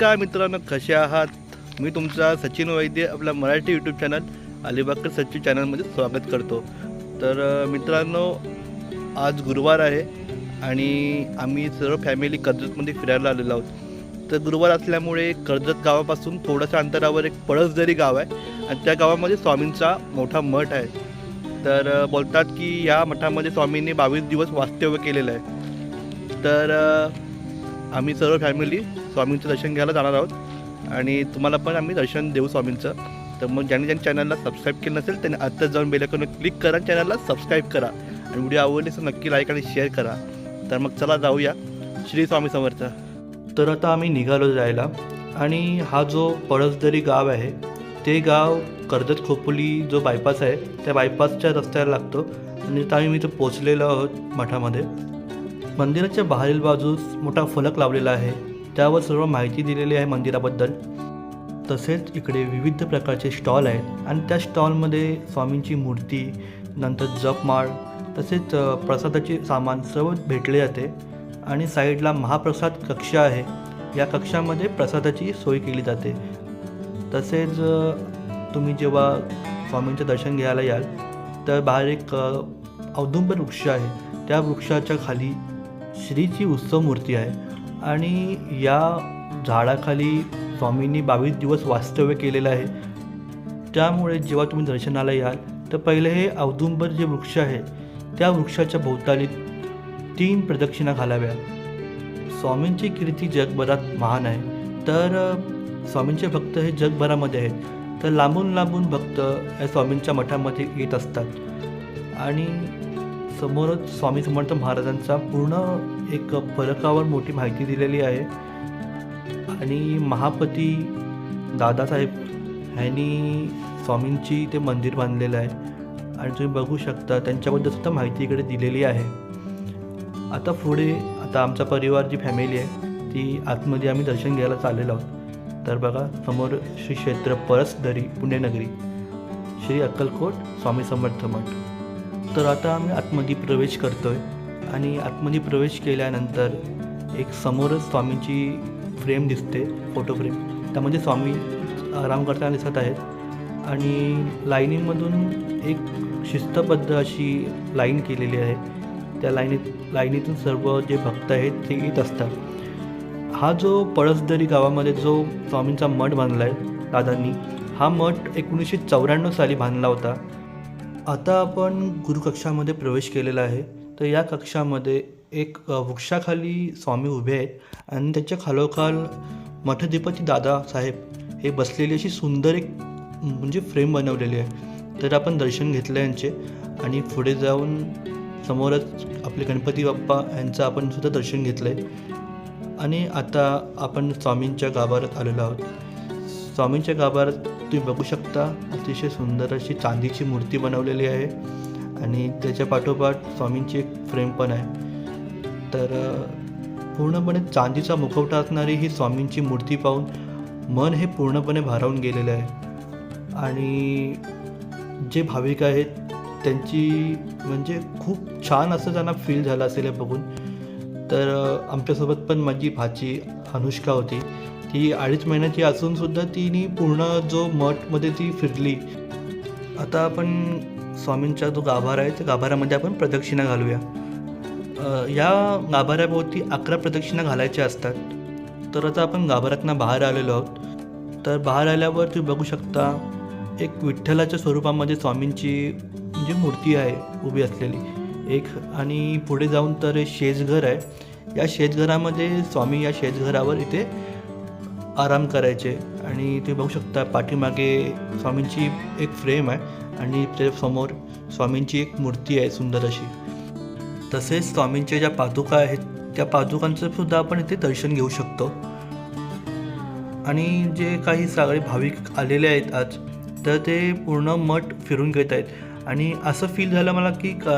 नमस्कार मित्रांनो कसे आहात? मी तुमचा सचिन वैद्य आपला मराठी यूट्यूब चॅनल अलिबागकर सचिन चॅनलमध्ये स्वागत करतो. तर मित्रांनो आज गुरुवार आहे आणि आम्ही सर्व फॅमिली कर्जतमध्ये फिरायला आलेलो आहोत. तर गुरुवार असल्यामुळे कर्जत गावापासून थोडंसं अंतरावर एक पळसदरी गाव आहे आणि त्या गावामध्ये स्वामींचा मोठा मठ आहे. तर बोलतात की या मठामध्ये स्वामींनी बावीस दिवस वास्तव्य केलेलं आहे. तर आम्ही सर्व फॅमिली स्वामींचं दर्शन घ्यायला जाणार आहोत. आणि तुम्हाला पण आम्ही दर्शन देऊ स्वामींचं. तर मग ज्यांनी ज्यांनी चॅनलला सबस्क्राईब केलं नसेल त्यांनी आत्ताच जाऊन बेलाकडून क्लिक करा चॅनलला सबस्क्राईब करा. आणि व्हिडिओ आवडले तर नक्की लाईक आणि शेअर करा. तर मग चला जाऊया श्री स्वामी समर्थ. तर आता आम्ही निघालो जायला. आणि हा जो पळसदरी गाव आहे ते गाव कर्जत खोपोली जो बायपास आहे त्या बायपासच्या रस्त्याला लागतो. आणि तर आम्ही इथं पोचलेलो आहोत मठामध्ये. मंदिराच्या बाहेरील बाजूस मोठा फलक लावलेला आहे. त्यावर सर्व माहिती दिलेली आहे मंदिराबद्दल. तसेच इकडे विविध प्रकारचे स्टॉल आहेत आणि त्या स्टॉलमध्ये स्वामींची मूर्ती नंतर जपमाळ तसेच प्रसादाचे सामान सर्व भेटले जाते आणि साईडला महाप्रसाद कक्ष आहे. या कक्षामध्ये प्रसादाची सोय केली जाते. तसेच तुम्ही जेव्हा स्वामींचं दर्शन घ्यायला याल तर बाहेर एक औदुंबर वृक्ष आहे. त्या वृक्षाच्या खाली श्रीची उत्सव मूर्ती आहे. आणि या झाडाखाली स्वामींनी बावीस दिवस वास्तव्य केलेलं आहे. त्यामुळे जेव्हा तुम्ही दर्शनाला याल तर पहिले हे औदुंबर जे वृक्ष आहे त्या वृक्षाच्या भोवताली तीन प्रदक्षिणा घालाव्या स्वामींची कीर्ती जगभरात महान आहे. तर स्वामींचे भक्त हे जगभरामध्ये आहेत. तर लांबून लांबून भक्त या स्वामींच्या मठामध्ये येत असतात. आणि समोरच स्वामी समर्थ महाराजांचा पूर्ण एक फलकावर मोठी माहिती दिलेली आहे. आणि महापती दादासाहेब ह्यांनी स्वामींची ते मंदिर बांधलेलं आहे. आणि तुम्ही बघू शकता त्यांच्याबद्दल सुद्धा माहिती इकडे दिलेली आहे. आता पुढे आता आमचा परिवार जी फॅमिली आहे ती आतमध्ये आम्ही दर्शन घ्यायला चाललेलो आहोत. तर बघा समोर श्री क्षेत्र परसदरी पुण्यनगरी श्री अक्कलकोट स्वामी समर्थ मठ. तर आता आम्ही आतमध्ये प्रवेश करतोय. आणि आतमध्ये प्रवेश केल्यानंतर एक समोरच स्वामींची फ्रेम दिसते फोटो फ्रेम त्यामध्ये स्वामी आराम करताना दिसत आहेत. आणि लाईनीमधून एक शिस्तबद्ध अशी लाईन केलेली आहे. त्या लाईनीत लाईनीतून सर्व जे भक्त आहेत ते येत असतात. हा जो पळसदरी गावामध्ये जो स्वामींचा मठ बांधला आहे दादांनी हा मठ एकोणीसशे चौऱ्याण्णव साली बांधला होता. आता आपण गुरुकक्षामध्ये प्रवेश केलेला आहे. तर या कक्षामध्ये एक वृक्षाखाली स्वामी उभे आहेत आणि त्याच्या खालोखाल मठधिपती दादासाहेब हे बसलेली अशी सुंदर एक म्हणजे फ्रेम बनवलेली आहे. तर आपण दर्शन घेतलं यांचे आणि पुढे जाऊन समोरच आपले गणपती बाप्पा यांचं आपण सुद्धा दर्शन घेतलं आहे आणि आता आपण स्वामींच्या गाभाऱ्यात आलेलो आहोत. स्वामींच्या गाभाऱ्यात तुम्ही बघू शकता अतिशय सुंदर अशी चांदीची मूर्ती बनवलेली आहे. आणि त्याच्या पाठोपाठ स्वामींची एक फ्रेम पण आहे. तर पूर्णपणे चांदीचा मुखवटा असणारी ही स्वामींची मूर्ती पाहून मन हे पूर्णपणे भारावून गेलेलं आहे. आणि जे भाविक आहेत त्यांची म्हणजे खूप छान असं त्यांना फील झालं असेल हे बघून. तर आमच्यासोबत पण माझी भाची अनुष्का होती. ती अडीच महिन्याची असूनसुद्धा तिने पूर्ण जो मठमध्ये ती फिरली. आता आपण स्वामींचा जो गाभारा आहे त्या गाभाऱ्यामध्ये आपण प्रदक्षिणा घालूया. या गाभाऱ्याभोवती अकरा प्रदक्षिणा घालायच्या असतात. तर आता आपण गाभाऱ्यातनं बाहेर आलेलो आहोत. तर बाहेर आल्यावर तुम्ही बघू शकता एक विठ्ठलाच्या स्वरूपामध्ये स्वामींची जी मूर्ती आहे उभी असलेली. एक आणि पुढे जाऊन तर शेजघर आहे. या शेजघरामध्ये स्वामी या शेजघरावर इथे आराम करायचे आणि ते बघू शकता पाठीमागे स्वामींची एक फ्रेम आहे आणि त्याच्यासमोर स्वामींची एक मूर्ती आहे सुंदर अशी. तसेच स्वामींच्या ज्या पादुका आहेत त्या पादुकांचं सुद्धा आपण इथे दर्शन घेऊ शकतो. आणि जे काही सगळे भाविक आलेले आहेत आज तर ते पूर्ण मठ फिरून घेत आहेत. आणि असं फील झालं मला की क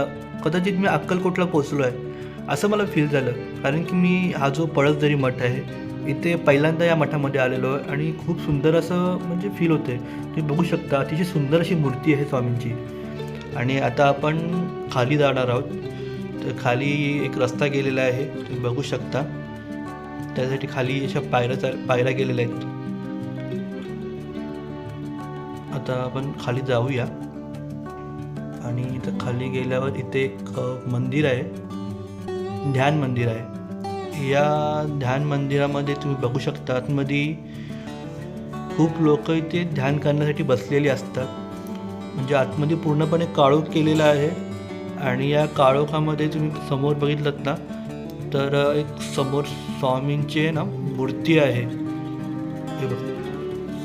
कदाचित मी अक्कलकोटला पोचलो आहे असं मला फील झालं कारण की मी हा जो पळसदरी मठ आहे इथे पहिल्यांदा या मठामध्ये आलेलो आहे आणि खूप सुंदर असं म्हणजे फील होते तुम्ही बघू शकता अतिशय सुंदर अशी मूर्ती आहे स्वामींची. आणि आता आपण खाली जाणार आहोत. तर खाली एक रस्ता गेलेला आहे तुम्ही बघू शकता. त्यासाठी खाली अशा पायऱ्या पायऱ्या गेलेल्या आहेत. आता आपण खाली जाऊया. आणि इथं खाली गेल्यावर इथे एक मंदिर आहे. ध्यान मंदिर आहे. या ध्यान मंदिरामध्ये तुम्ही बघू शकता आतमध्ये खूप लोक इथे ध्यान करण्यासाठी बसलेली असतात. म्हणजे आतमध्ये पूर्णपणे काळोख केलेला आहे आणि या काळोखामध्ये तुम्ही समोर बघितलं ना तर एक समोर स्वामींची ना मूर्ती आहे. हे बघ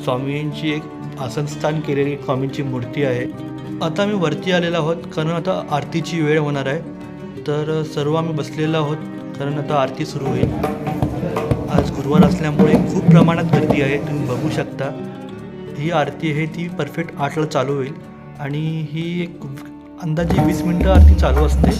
स्वामींची एक आसनस्थान केलेली स्वामींची मूर्ती आहे. आता आम्ही वरती आलेलो आहोत कारण आता आरतीची वेळ होणार आहे. तर सर्व आम्ही बसलेलो आहोत. कारण आता आरती सुरू होईल. आज गुरुवार असल्यामुळे खूप प्रमाणात गर्दी आहे तुम्ही बघू शकता. ही आरती आहे ती परफेक्ट आठला चालू होईल आणि ही एक अंदाजे वीस मिनटं आरती चालू असते.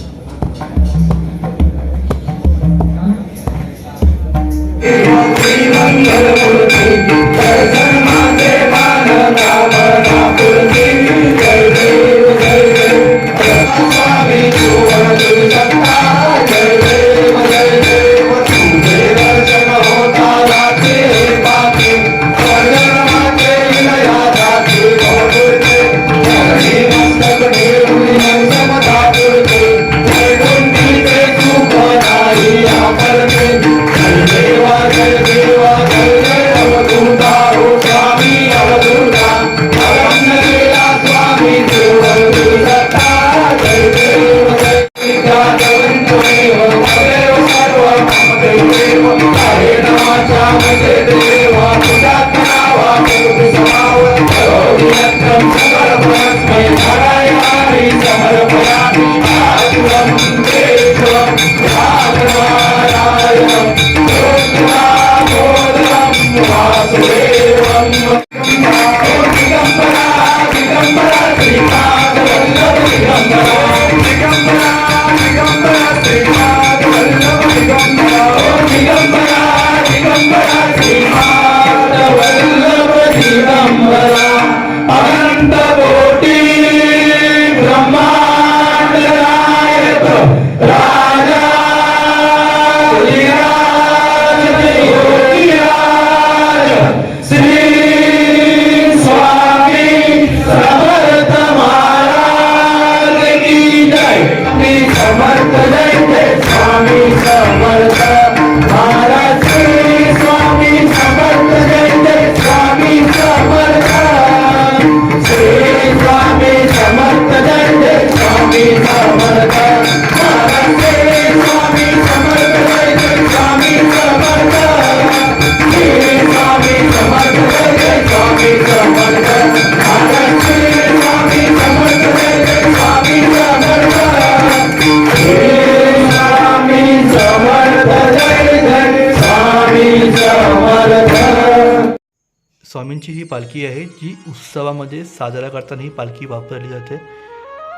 स्वामींची ही पालखी आहे जी उत्सवामध्ये साजरा करताना ही पालखी वापरली जाते.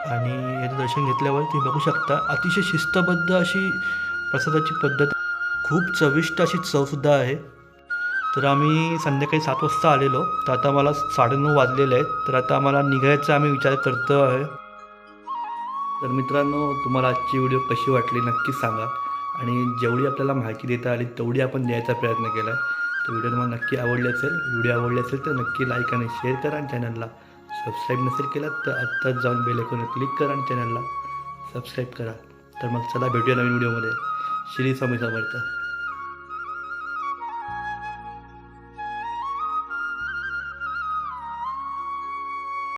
आणि याचं दर्शन घेतल्यावर तुम्ही बघू शकता अतिशय शिस्तबद्ध अशी प्रसादाची पद्धत. खूप चविष्ट अशी चवसुद्धा आहे. तर आम्ही संध्याकाळी सात वाजता आलेलो. तर आता मला साडेनऊ वाजलेले आहेत. तर आता आम्हाला निघायचा आम्ही विचार करतो आहे. तर मित्रांनो तुम्हाला आजची व्हिडिओ कशी वाटली नक्की सांगा. आणि जेवढी आपल्याला माहिती देता आली तेवढी आपण द्यायचा प्रयत्न केला आहे व्हिडिओ तुम्हाला नक्की आवडले असेल व्हिडिओ आवडले असेल तर नक्की लाईक आणि शेअर करा आणि चॅनलला सबस्क्राईब नसेल केलं तर आत्ताच जाऊन बेल आयकॉनवर क्लिक करा आणि चॅनलला सबस्क्राईब करा. तर मग चला भेटूया नवीन व्हिडिओमध्ये श्री स्वामी समर्थ.